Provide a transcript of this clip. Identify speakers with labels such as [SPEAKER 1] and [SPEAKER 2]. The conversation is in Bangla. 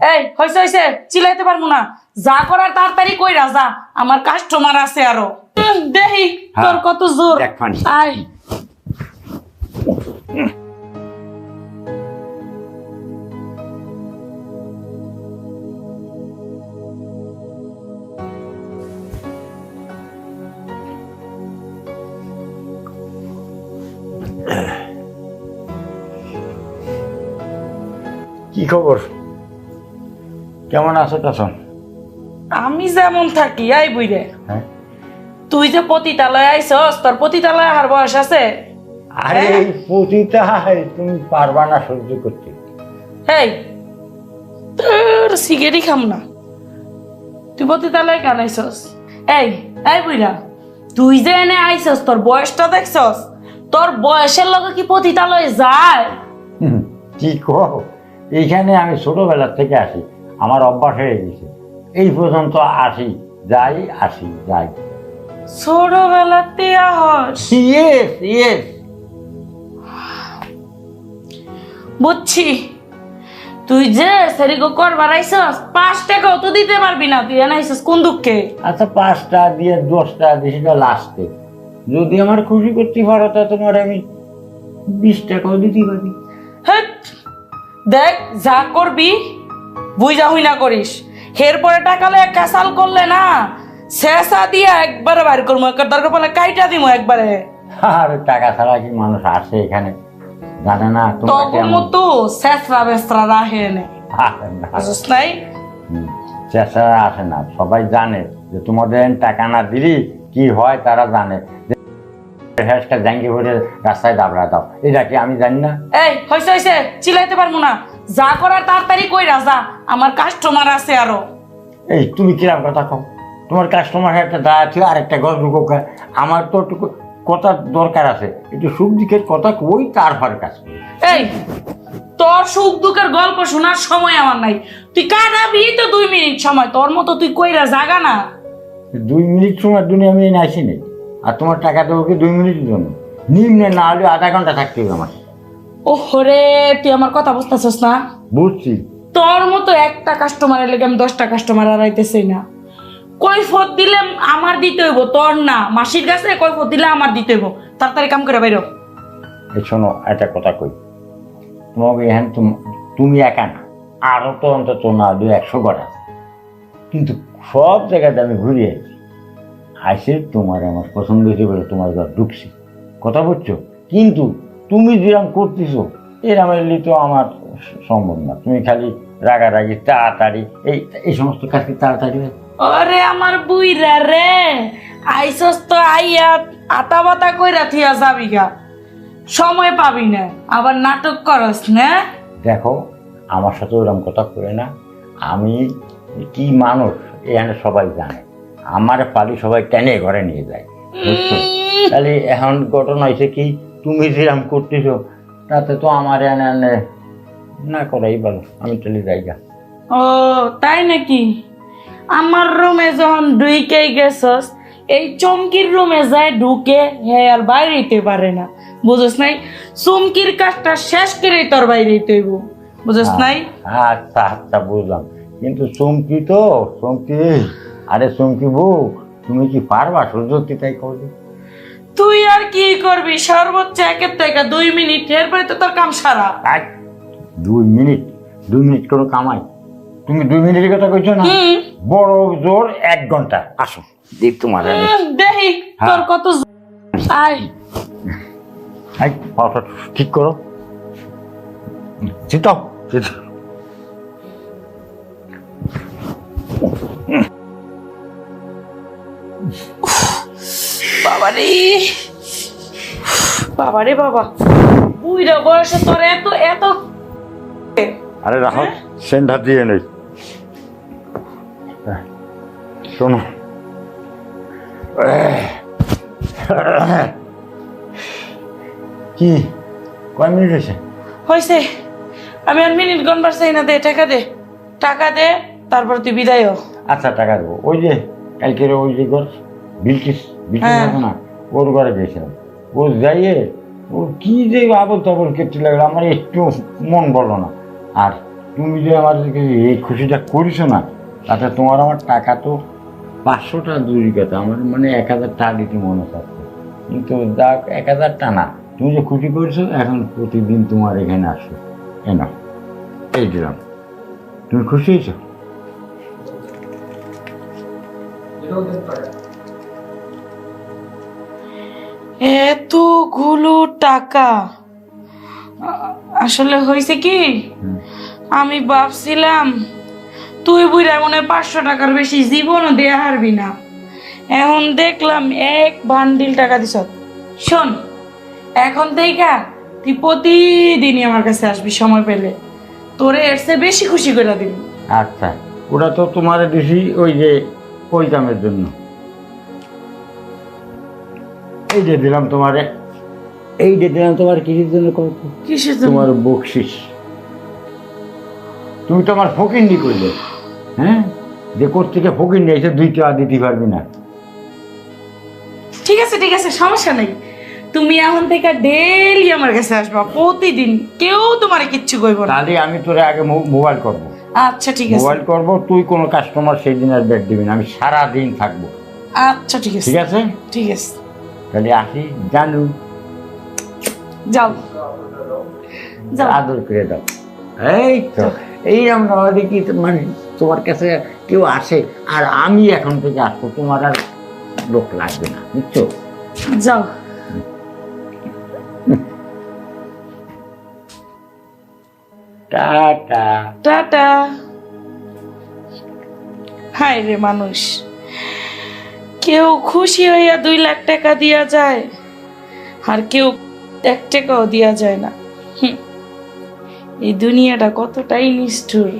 [SPEAKER 1] এই হয়েছে হয়েছে চিলাইতে পারব না। যা করার তাড়াতাড়ি কইরা যা আমার কাস্টমার আছে আরও। উম, দেহি তোর
[SPEAKER 2] হ্যাঁ,
[SPEAKER 1] কত জোর।
[SPEAKER 2] দেখ
[SPEAKER 1] আয়।
[SPEAKER 2] কি খবর? কেমন আছো তখন
[SPEAKER 1] আমি যেমন থাকি আই বুইরে।
[SPEAKER 2] হ্যাঁ।
[SPEAKER 1] তুই যে পতিতালয় আইসস তোর পতিতালয় আহার বয়স আছে?
[SPEAKER 2] আরে
[SPEAKER 1] হ্যাঁ?
[SPEAKER 2] এই পতিতা তুমি পারবা না সহ্য করতে।
[SPEAKER 1] এই তোর সিগারেটই খাম না। তুই পতিতালয় কেন আইসস এই এই বুইরা তুই যে এনে আইসস তোর বয়সটা দেখছস? তোর বয়সের লগে কি পতিতালয় যায়?
[SPEAKER 2] কি কো এইখানে আমি ছোটবেলা থেকে আসি। আমার অভ্যাস হয়ে গেছে। এই পর্যন্ত আসি যাই আসি যাই।
[SPEAKER 1] ছোটবেলাতে আহস।
[SPEAKER 2] ইয়েস ইয়েস
[SPEAKER 1] বুঝছি। তুই যে সেরিগো করবার আইসস পাঁচ টাকাও তো দিতে পারবি না তুই এনে আইসস কোন দুঃখে?
[SPEAKER 2] আচ্ছা পাঁচটা দিয়ে দশটা দিয়ে সেটা লাস্টে। যদি আমার খুশি করতে পারো তা তোমার আমি বিশ টাকাও দিতে পারি।
[SPEAKER 1] হেৎ, দেখ যা করবি বুঝা হুই না করিস। এরপরে টাকালে কাসাল করলে না শেষা দিয়া একবারে বাইর করব একটা দরকার পড়লে কাইটা দিব একবারে।
[SPEAKER 2] আর টাকা ছাড়া কি মানুষ আসে এখানে? জানে না কেমন?
[SPEAKER 1] মতো শেষরা বেসরা রাহে নে। নাই?
[SPEAKER 2] চেষ্টারা আসে না সবাই জানে যে তোমাদের টাকা না দিলি কি হয় তারা জানে। হ্যাশটা জাঙ্গি ভরে রাস্তায় দাবড়া দাও। এটা কি আমি জানি না?
[SPEAKER 1] এই হয়েছে হয়েছে চিলাইতে পারব না। যা করার তাড়াতাড়ি কইরা যা আমার কাস্টমার আছে আরও।
[SPEAKER 2] এই তুমি কিরাম কথা কও? তোমার কাস্টমার একটা দাঁড়া ছিল আর একটা গল্প কোক আমার তো একটু কথা দরকার আছে। একটু সুখ দিকের কথা কই তারপরে কাজ করি
[SPEAKER 1] এই তোর সুখ দুঃখের গল্প শোনার সময় আমার নাই। তুই কাটাবি তো দুই মিনিট সময়। তোর মতো তুই কইরা জাগা না।
[SPEAKER 2] দুই মিনিট সময় দুনিয়া আমি এনে আসি আর তোমার টাকা দেবো কি দুই মিনিটের জন্য? নিম্নে না হলে আধা ঘণ্টা থাকতে হবে আমার।
[SPEAKER 1] ওহরে তুই আমার কথা বুঝতেছস না?
[SPEAKER 2] বুঝছি।
[SPEAKER 1] তোর মতো একটা কাস্টমারের লেগে আমি দশটা কাস্টমার হারাইতেছি না। কৈফত দিলে আমার দিতে হইব তোর না। মাসির কাছে কৈফত দিলে আমার দিতে হইব। তাড়াতাড়ি কাম করে বাইর
[SPEAKER 2] এই শোনো একটা কথা কই। তোমাকে এখানে তুম- তুমি একা না আরও তো অন্তত না দু একশো ঘর আছে। কিন্তু সব জায়গাতে আমি ঘুরে আছি আসে তোমার আমার পছন্দ হয়েছে বলে তোমার ঘর ঢুকছি। কথা বলছো? কিন্তু তুমি যেরকম করতেছো এরম এলে তো আমার সম্ভব না। তুমি খালি রাগারাগি তাড়াতাড়ি এই এই সমস্ত কাজ কি তাড়াতাড়ি?
[SPEAKER 1] ওরে আমার বুইরা রে আইসস তো আইয়া আতা বাতা কইরা থিয়া যাবি গা। সময় পাবি না আবার নাটক করস না?
[SPEAKER 2] দেখো আমার সাথে ওরকম কথা করে না। আমি কি মানুষ এখানে সবাই জানে। আমার পালি সবাই টেনে ঘরে নিয়ে যায় তাহলে এখন ঘটনা হয়েছে কি তুমি যেরকম করতেছো তাতে তো আমার এনে এনে না করাই ভালো আমি চলে যাই গা।
[SPEAKER 1] ও তাই নাকি? আমার রুমে যখন ঢুইকে গেছস এই চমকির রুমে যায় ঢুকে হে আর বাইরে হইতে পারে না। বুঝস নাই? চমকির কাজটা শেষ করেই তোর বাইরে হইতে হইব। বুঝস নাই?
[SPEAKER 2] আচ্ছা আচ্ছা বুঝলাম। কিন্তু চমকি তো চমকি আরে চমকি বউ তুমি কি পারবা? সহ্য তাই করবে
[SPEAKER 1] তুই আর কি করবি? সর্বোচ্চ একের থেকে দুই মিনিট এরপরে তো তোর কাম সারা।
[SPEAKER 2] দুই মিনিট? দুই মিনিট করে কামাই তুমি দুই মিনিটের কথা কইছো না? বড় জোর এক ঘণ্টা। আসো। দেখ তোমার
[SPEAKER 1] দেখি তোর কত জ- আয়।
[SPEAKER 2] এই, ঠিক করো। চিতাও চিতাও
[SPEAKER 1] বাবারে। বাবারে বাবা। বুইরা বয়সে তোর এত এত।
[SPEAKER 2] আরে রাখো সেন্টার দিয়ে নেই। শোনো। কি? কয় মিনিট হয়েছে?
[SPEAKER 1] হয়েছে। আমি আর মিনিট গনবার চাই না দে টাকা দে। টাকা দে তারপর তুই বিদায় হ।
[SPEAKER 2] আচ্ছা টাকা দেবো। ওই যে কালকের ওই যে ঘর বিলকিস। বিলকিস
[SPEAKER 1] হ্যাঁ।
[SPEAKER 2] না ওর ঘরে গেছিলাম ও যাইয়ে ও কি যে আবল তাবল কেটে লাগল আমার একটু মন বলো না। আর তুমি যে আমাদেরকে এই খুশিটা করিছো না তাতে তোমার আমার টাকা তো পাঁচশো টাকা দূরই কথা আমার মানে এক হাজার টাকা দিতে মনে থাকতো। কিন্তু যাক এক হাজার টাকা না। তুমি যে খুশি করেছ এখন প্রতিদিন তোমার এখানে আসো। কেন এই দিলাম। তুমি খুশি হয়েছো?
[SPEAKER 1] এতগুলো টাকা। আসলে হয়েছে কি? আমি ভাবছিলাম তুই বুড়া মনে পাঁচশো টাকার বেশি জীবনও দেয়া হারবি না। এখন দেখলাম এক বান্ডিল টাকা দিছ। শোন এখন দেখা তুই প্রতিদিনই আমার কাছে আসবি সময় পেলে। তোরে এর চেয়ে বেশি খুশি করে দিবি।
[SPEAKER 2] আচ্ছা ওটা তো তোমার দিছি ওই যে ওই দামের জন্য। এই যে দিলাম তোমারে এই যে দিলাম তোমার কিসের জন্য কত
[SPEAKER 1] কিসের
[SPEAKER 2] তোমার বকশিস। তুমি তো আমার ফকিন্নি করলে হ্যাঁ? যে ফকির নিয়ে এসে দুই টাকা দিতে পারবি না।
[SPEAKER 1] ঠিক আছে ঠিক আছে সমস্যা নেই। তুমি এখন থেকে ডেইলি আমার কাছে আসবা প্রতিদিন। কেউ তোমার কিচ্ছু কইব না।
[SPEAKER 2] তাহলে আমি তোরে আগে মোবাইল করব।
[SPEAKER 1] আচ্ছা ঠিক আছে।
[SPEAKER 2] মোবাইল করব তুই কোনো কাস্টমার সেই দিন আর ব্যাট দিবি না আমি সারা দিন থাকব।
[SPEAKER 1] আচ্ছা ঠিক আছে।
[SPEAKER 2] ঠিক আছে?
[SPEAKER 1] ঠিক আছে।
[SPEAKER 2] তাহলে আসি জানু।
[SPEAKER 1] যাও। যাও।
[SPEAKER 2] আদর করে দাও। এই তো এই আমরা দেখি মানে তোমার কাছে কেউ আসে? আর আমি এখন থেকে আসব তোমার আর লোক লাগবে না বুঝছ?
[SPEAKER 1] যাও।
[SPEAKER 2] টাটা।
[SPEAKER 1] টাটা। হায় রে মানুষ। কেউ খুশি হইয়া দুই লাখ টাকা দিয়া যায়, আর কেউ এক টাকাও দিয়া যায় না। এই দুনিয়াটা কতটাই নিষ্ঠুর